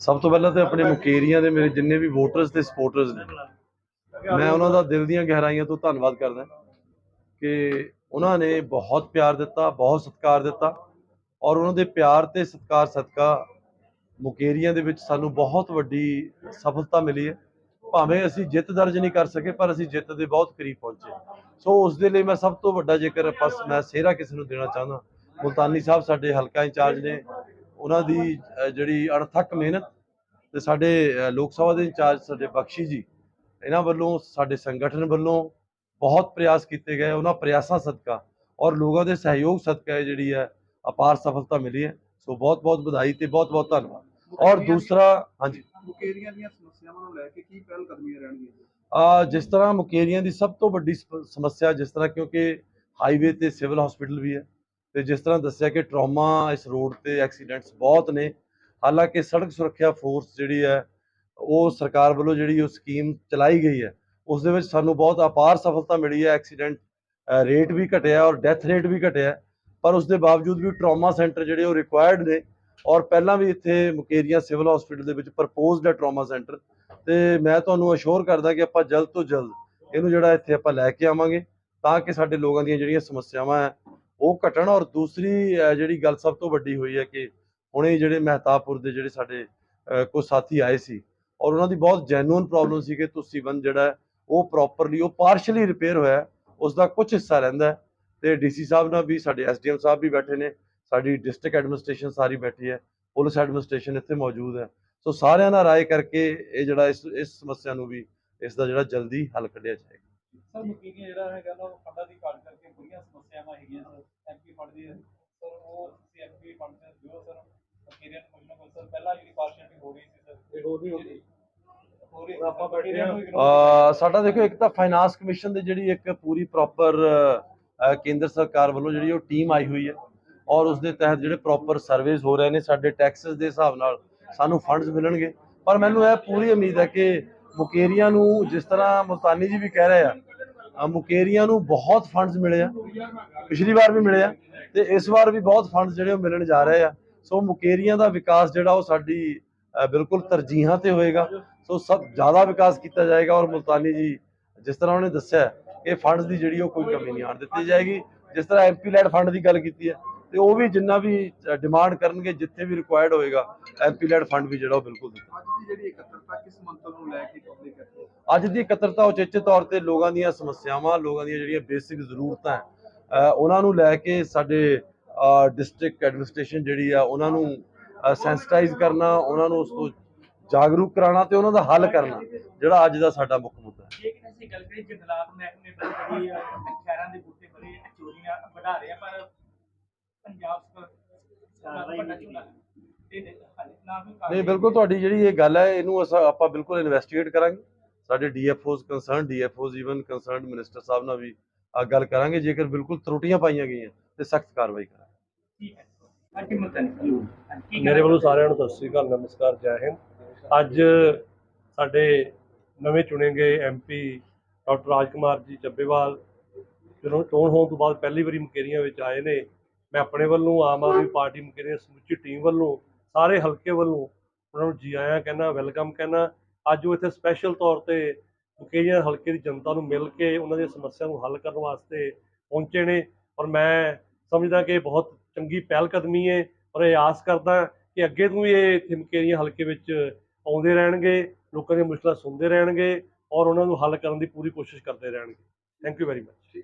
ਸਭ ਤੋਂ ਪਹਿਲਾਂ ਤਾਂ ਆਪਣੇ ਮੁਕੇਰੀਆਂ ਦੇ ਮੇਰੇ ਜਿੰਨੇ ਵੀ ਵੋਟਰਸ ਤੇ ਸਪੋਰਟਰਸ ਨੇ, ਮੈਂ ਉਹਨਾਂ ਦਾ ਦਿਲ ਦੀਆਂ ਗਹਿਰਾਈਆਂ ਤੋਂ ਧੰਨਵਾਦ ਕਰਦਾ ਕਿ ਉਹਨਾਂ ਨੇ ਬਹੁਤ ਪਿਆਰ ਦਿੱਤਾ, ਬਹੁਤ ਸਤਿਕਾਰ ਦਿੱਤਾ ਔਰ ਉਹਨਾਂ ਦੇ ਪਿਆਰ ਤੇ ਸਤਿਕਾਰ ਸਦਕਾ ਮੁਕੇਰੀਆਂ ਦੇ ਵਿੱਚ ਸਾਨੂੰ ਬਹੁਤ ਵੱਡੀ ਸਫਲਤਾ ਮਿਲੀ ਹੈ। ਭਾਵੇਂ ਅਸੀਂ ਜਿੱਤ ਦਰਜ ਨਹੀਂ ਕਰ ਸਕੇ, ਪਰ ਅਸੀਂ ਜਿੱਤ ਦੇ ਬਹੁਤ ਕਰੀਬ ਪਹੁੰਚੇ ਸੋ ਉਸ ਦੇ ਲਈ ਮੈਂ ਸਭ ਤੋਂ ਵੱਡਾ ਜੇਕਰ ਬਸ ਮੈਂ ਸਿਹਰਾ ਕਿਸੇ ਨੂੰ ਦੇਣਾ ਚਾਹੁੰਦਾ ਮੁਲਤਾਨੀ ਸਾਹਿਬ ਸਾਡੇ ਹਲਕਾ ਇੰਚਾਰਜ ਨੇ ਉਹਨਾਂ ਦੀ ਜਿਹੜੀ ਅਣਥੱਕ ਮਿਹਨਤ ਤੇ ਸਾਡੇ ਲੋਕ ਸਭਾ ਦੇ ਇੰਚਾਰਜ ਸਾਡੇ ਬਖਸ਼ੀ ਜੀ ਇਹਨਾਂ ਵੱਲੋਂ ਸਾਡੇ ਸੰਗਠਨ ਵੱਲੋਂ ਬਹੁਤ ਪ੍ਰਯਾਸ ਕੀਤੇ ਗਏ ਉਹਨਾਂ ਪ੍ਰਯਾਸਾਂ ਸਦਕਾ ਔਰ ਲੋਕਾਂ ਦੇ ਸਹਿਯੋਗ ਸਦਕਾ ਜਿਹੜੀ ਹੈ ਅਪਾਰ ਸਫਲਤਾ ਮਿਲੀ ਹੈ। ਸੋ ਬਹੁਤ ਬਹੁਤ ਵਧਾਈ ਤੇ ਬਹੁਤ ਬਹੁਤ ਧੰਨਵਾਦ। ਔਰ ਦੂਸਰਾ ਹਾਂਜੀ। ਮੁਕੇਰੀਆਂ ਦੀਆਂ ਸਮੱਸਿਆਵਾਂ ਨੂੰ ਲੈ ਕੇ ਕੀ ਪਹਿਲ ਕਦਮੀਆਂ ਰਹਿਣਗੀਆਂ? ਆ ਜਿਸ ਤਰ੍ਹਾਂ ਮੁਕੇਰੀਆਂ ਦੀ ਸਭ ਤੋਂ ਵੱਡੀ ਸਮ- ਸਮੱਸਿਆ ਜਿਸ ਤਰ੍ਹਾਂ ਕਿਉਂਕਿ ਹਾਈਵੇ ਤੇ ਸਿਵਲ ਹਸਪੀਟਲ ਵੀ ਹੈ ਤੇ ਜਿਸ ਤਰ੍ਹਾਂ ਦੱਸਿਆ ਕਿ ਟਰਾਮਾ ਇਸ ਰੋਡ ਤੇ ਐਕਸੀਡੈਂਟਸ ਬਹੁਤ ਨੇ, ਹਾਲਾਂਕਿ ਸੜਕ ਸੁਰੱਖਿਆ ਫੋਰਸ ਜਿਹੜੀ ਹੈ, ਉਹ ਸਰਕਾਰ ਵੱਲੋਂ ਜਿਹੜੀ ਉਹ ਸਕੀਮ ਚਲਾਈ ਗਈ ਹੈ, ਉਸ ਦੇ ਵਿੱਚ ਸਾਨੂੰ ਬਹੁਤ ਅਪਾਰ ਸਫਲਤਾ ਮਿਲੀ ਹੈ ਐਕਸੀਡੈਂਟ ਰੇਟ ਵੀ ਘਟਿਆ ਔਰ ਡੈਥ ਰੇਟ ਵੀ ਘਟਿਆ, ਪਰ ਉਸ ਦੇ ਬਾਵਜੂਦ ਵੀ ਟਰਾਮਾ ਸੈਂਟਰ ਜਿਹੜੇ ਉਹ ਰਿਕੁਆਇਰਡ ਨੇ, ਔਰ ਪਹਿਲਾਂ ਵੀ ਇੱਥੇ ਮੁਕੇਰੀਆਂ ਸਿਵਲ ਹਸਪੀਟਲ ਦੇ ਵਿੱਚ ਪ੍ਰਪੋਜ਼ਡ ਹੈ ਟਰਾਮਾ ਸੈਂਟਰ ਤੇ ਮੈਂ ਤੁਹਾਨੂੰ ਅਸ਼ੋਰ ਕਰਦਾ ਕਿ ਆਪਾਂ ਜਲਦ ਤੋਂ ਜਲਦ ਇਹਨੂੰ ਜਿਹੜਾ ਇੱਥੇ ਆਪਾਂ ਲੈ ਕੇ ਆਵਾਂਗੇ, ਤਾਂ ਕਿ ਸਾਡੇ ਲੋਕਾਂ ਦੀਆਂ ਜਿਹੜੀਆਂ ਸਮੱਸਿਆਵਾਂ ਹੈ ਉਹ ਘਟਣ ਔਰ ਦੂਸਰੀ ਜਿਹੜੀ ਗੱਲ ਸਭ ਤੋਂ ਵੱਡੀ ਹੋਈ ਹੈ ਕਿ ਹੁਣੇ ਜਿਹੜੇ ਮਹਿਤਾਬਪੁਰ ਦੇ ਜਿਹੜੇ ਸਾਡੇ ਅਹ, ਸਾਥੀ ਆਏ ਸੀ ਔਰ ਉਹਨਾਂ ਦੀ ਬਹੁਤ ਜੈਨੂਇਨ ਪ੍ਰੋਬਲਮ ਸੀ ਕਿ ਤੁਸੀਂ ਜਿਹੜਾ ਉਹ ਪ੍ਰੋਪਰਲੀ ਉਹ ਪਾਰਸ਼ਲੀ ਰਿਪੇਅਰ ਹੋਇਆ ਹੈ, ਉਸ ਦਾ ਕੁਝ ਹਿੱਸਾ ਰਹਿੰਦਾ ਹੈ ਤੇ ਡੀਸੀ ਸਾਹਿਬ ਨਾਲ ਵੀ ਸਾਡੇ ਐਸਡੀਐਮ ਸਾਹਿਬ ਵੀ ਬੈਠੇ ਨੇ ਸਾਡੀ ਡਿਸਟ੍ਰਿਕਟ ਐਡਮਿਨਿਸਟ੍ਰੇਸ਼ਨ ਸਾਰੀ ਬੈਠੀ ਹੈ ਪੁਲਿਸ ਐਡਮਿਨਿਸਟ੍ਰੇਸ਼ਨ ਇੱਥੇ ਮੌਜੂਦ ਹੈ ਸੋ ਸਾਰਿਆਂ ਨਾਲ ਰਾਏ ਕਰਕੇ ਇਹ ਜਿਹੜਾ ਇਸ ਇਸ ਸਮੱਸਿਆ ਨੂੰ ਵੀ ਇਸ ਦਾ ਜਿਹੜਾ ਜਲਦੀ ਹੱਲ ਕੱਢਿਆ ਜਾਏਗਾ। ਸਰ ਮੁਕੀਰੀਆਂ ਜਿਹੜਾ ਹੈਗਾ ਨਾ ਉਹ ਫੰਡਾਂ ਦੀ ਘਾਟ ਕਰਕੇ ਬੜੀਆਂ ਸਮੱਸਿਆਵਾਂ ਹੈਗੀਆਂ ਸਰ ਐਮਪੀ ਫੰਡ ਦੀ। ਸਰ ਉਹ ਤੁਸੀਂ ਐਮਪੀ ਫੰਡ ਦੇ ਦਿਓ ਸਰ ਮੁਕੀਰੀਆਂ ਨੂੰ ਕੁਝ ਨਾ ਕੁਝ ਸਰ ਪਹਿਲਾਂ ਜਿਹੜੀ ਪਾਰਸ਼ਲਿਟੀ ਹੋ ਰਹੀ ਸੀ ਸਰ। ਇਹ ਹੋ ਰਹੀ ਹੋਗੀ। ਹੋ ਰਹੀ ਆਪਾਂ ਬੈਠੇ ਹਾਂ। ਅ ਸਾਡਾ ਦੇਖੋ ਇੱਕ ਤਾਂ ਫਾਈਨਾਂਸ ਕਮਿਸ਼ਨ ਦੀ ਜਿਹੜੀ ਇੱਕ ਪੂਰੀ ਪ੍ਰੋਪਰ ਕੇਂਦਰ ਸਰਕਾਰ ਵੱਲੋਂ ਜਿਹੜੀ ਉਹ ਟੀਮ ਆਈ ਹੋਈ ਹੈ ਔਰ ਉਸ ਦੇ ਤਹਿਤ ਜਿਹੜੇ ਪ੍ਰੋਪਰ ਸਰਵੇਸ ਹੋ ਰਹੇ ਨੇ ਸਾਡੇ ਟੈਕਸਸ ਦੇ ਹਿਸਾਬ ਨਾਲ ਸਾਨੂੰ ਫੰਡਸ ਮਿਲਣਗੇ। ਪਰ ਮੈਨੂੰ ਇਹ ਪੂਰੀ ਉਮੀਦ ਹੈ ਕਿ ਮੁਕੇਰੀਆਂ ਨੂੰ ਜਿਸ ਤਰ੍ਹਾਂ ਮੁਲਤਾਨੀ ਜੀ ਵੀ ਕਹਿ ਰਹੇ ਆ ਮੁਕੇਰੀਆਂ ਨੂੰ ਬਹੁਤ ਫੰਡਸ ਮਿਲੇ ਆ। ਪਿਛਲੀ ਵਾਰ ਵੀ ਮਿਲੇ ਆ ਤੇ ਇਸ ਵਾਰ ਵੀ ਬਹੁਤ ਫੰਡਸ ਜਿਹੜੇ ਉਹ ਮਿਲਣ ਜਾ ਰਹੇ ਆ। ਸੋ ਮੁਕੇਰੀਆਂ ਦਾ ਵਿਕਾਸ ਜਿਹੜਾ ਉਹ ਸਾਡੀ ਬਿਲਕੁਲ ਤਰਜੀਹਾਂ ਤੇ ਹੋਏਗਾ। ਸੋ ਸਭ ਜ਼ਿਆਦਾ ਵਿਕਾਸ ਕੀਤਾ ਜਾਏਗਾ ਔਰ ਮੁਲਤਾਨੀ ਜੀ ਜਿਸ ਤਰ੍ਹਾਂ ਉਹਨੇ ਦੱਸਿਆ, ਇਹ ਫੰਡਸ ਦੀ ਜਿਹੜੀ ਉਹ ਕੋਈ ਕਮੀ ਨਹੀਂ ਆਣ ਦਿੱਤੀ ਜਾਏਗੀ। ਜਿਸ ਤਰ੍ਹਾਂ ਐਮਪੀ ਲੈਡ ਫੰਡ ਦੀ ਗੱਲ ਕੀਤੀ ਹੈ ਤੇ ਉਹ ਵੀ ਜਿੰਨਾ ਵੀ ਡਿਮਾਂਡ ਕਰਨਗੇ ਜਿੱਥੇ ਵੀ ਰਿਕੁਆਇਰਡ ਹੋਏਗਾ ਐਮਪੀ ਲੈਡ ਫੰਡ ਵੀ ਜਿਹੜਾ ਉਹ ਬਿਲਕੁਲ ਦਿੱਤਾ ਅੱਜ ਦੀ ਜਿਹੜੀ ਇਕੱਤਰਤਾ ਕਿਸ ਮੰਤਵ ਨੂੰ ਲੈ ਕੇ ਪਬਲਿਕ ਅੱਜ ਦੀ ਇਕੱਤਰਤਾ ਉਚੇਚੇ ਤੌਰ ਤੇ ਲੋਕਾਂ ਦੀਆਂ ਸਮੱਸਿਆਵਾਂ ਲੋਕਾਂ ਦੀਆਂ ਜਿਹੜੀਆਂ ਬੇਸਿਕ ਜ਼ਰੂਰਤਾਂ ਉਹਨਾਂ ਨੂੰ ਲੈ ਕੇ ਸਾਡੇ ਡਿਸਟ੍ਰਿਕਟ ਐਡਮਿਨਿਸਟ੍ਰੇਸ਼ਨ ਜਿਹੜੀ ਆ ਉਹਨਾਂ ਨੂੰ ਸੈਂਸਿਟਾਈਜ਼ ਕਰਨਾ ਉਹਨਾਂ ਨੂੰ ਉਸ ਤੋਂ ਜਾਗਰੂਕ ਕਰਾਉਣਾ ਤੇ ਉਹਨਾਂ ਦਾ ਹੱਲ ਕਰਨਾ ਜਿਹੜਾ ਅੱਜ ਦਾ ਸਾਡਾ ਮੁੱਖ ਮੁੱਦਾ ਹੈ। ਲੇਕਿਨ ਅਸੀਂ ਗੱਲ ਕਰੀਏ ਜੰਗਲਾਤ ਮਹਿਕਮੇ ਬੜੀ ਸ਼ਹਿਰਾਂ ਦੇ ਬੂਟੇ ਬੜੇ ਚੋਰੀਆਂ ਵਧਾ ਰਹੇ ਆ ਪਰ ਪੰਜਾਬ ਸਰਕਾਰ ਵੱਡਾ ਝੋਲਾ ਹੈ। ਨਹੀਂ ਬਿਲਕੁਲ ਤੁਹਾਡੀ ਜਿਹੜੀ ਇਹ ਗੱਲ ਹੈ ਇਹਨੂੰ ਅਸਾਂ ਆਪਾਂ ਬਿਲਕੁਲ ਇਨਵੈਸਟੀਗੇਟ ਕਰਾਂਗੇ। ਸਾਡੇ DFOs concern DFOs even concerned minister sahib ਨਾਲ ਵੀ ਆ ਗੱਲ ਕਰਾਂਗੇ। ਜੇਕਰ ਬਿਲਕੁਲ ਤਰੁੱਟੀਆਂ ਪਾਈਆਂ ਗਈਆਂ ਤੇ ਸਖਤ ਕਾਰਵਾਈ ਕਰਾਂਗੇ। ਠੀਕ ਹੈ। ਮੇਰੇ ਵੱਲੋਂ ਸਾਰਿਆਂ ਨੂੰ ਸਤਿ ਸ੍ਰੀ ਅਕਾਲ ਨਮਸਕਾਰ ਜੈ ਹਿੰਦ। ਅੱਜ ਸਾਡੇ ਨਵੇਂ ਚੁਣੇ ਗਏ ਐਮਪੀ ਡਾਕਟਰ ਰਾਜਕੁਮਾਰ ਜੀ ਚੱਬੇਵਾਲ ਜਦੋਂ ਚੋਣ ਹੋਣ ਤੋਂ ਬਾਅਦ ਪਹਿਲੀ ਵਾਰੀ ਮੁਕੇਰੀਆਂ ਵਿੱਚ ਆਏ ਨੇ। ਮੈਂ ਆਪਣੇ ਵੱਲੋਂ ਆਮ ਆਦਮੀ ਪਾਰਟੀ ਮੁਕੇਰੀਆਂ ਸਮੁੱਚੀ ਟੀਮ ਵੱਲੋਂ, ਸਾਰੇ ਹਲਕੇ ਵੱਲੋਂ ਉਹਨਾਂ ਨੂੰ ਜੀ ਆਇਆਂ ਕਹਿਣਾ, ਵੈਲਕਮ ਕਹਿਣਾ। ਅੱਜ ਉਹ ਇੱਥੇ ਸਪੈਸ਼ਲ ਤੌਰ ਤੇ ਮੁਕੇਰੀਆਂ ਹਲਕੇ ਦੀ ਜਨਤਾ ਨੂੰ ਮਿਲ ਕੇ ਉਹਨਾਂ ਦੀਆਂ ਸਮੱਸਿਆ ਨੂੰ ਹੱਲ ਕਰਨ ਵਾਸਤੇ ਪਹੁੰਚੇ ਨੇ ਔਰ ਮੈਂ ਸਮਝਦਾ ਕਿ ਇਹ ਬਹੁਤ ਚੰਗੀ ਪਹਿਲ ਕਦਮੀ ਹੈ ਔਰ ਇਹ ਆਸ ਕਰਦਾ ਕਿ ਅੱਗੇ ਤੋਂ ਵੀ ਇਹ ਇੱਥੇ ਮੁਕੇਰੀਆਂ ਹਲਕੇ ਵਿੱਚ ਆਉਂਦੇ ਰਹਿਣਗੇ, ਲੋਕਾਂ ਦੀਆਂ ਮੁਸ਼ਕਲਾਂ ਸੁਣਦੇ ਰਹਿਣਗੇ ਔਰ ਉਹਨਾਂ ਨੂੰ ਹੱਲ ਕਰਨ ਦੀ ਪੂਰੀ ਕੋਸ਼ਿਸ਼ ਕਰਦੇ ਰਹਿਣਗੇ। Thank you very much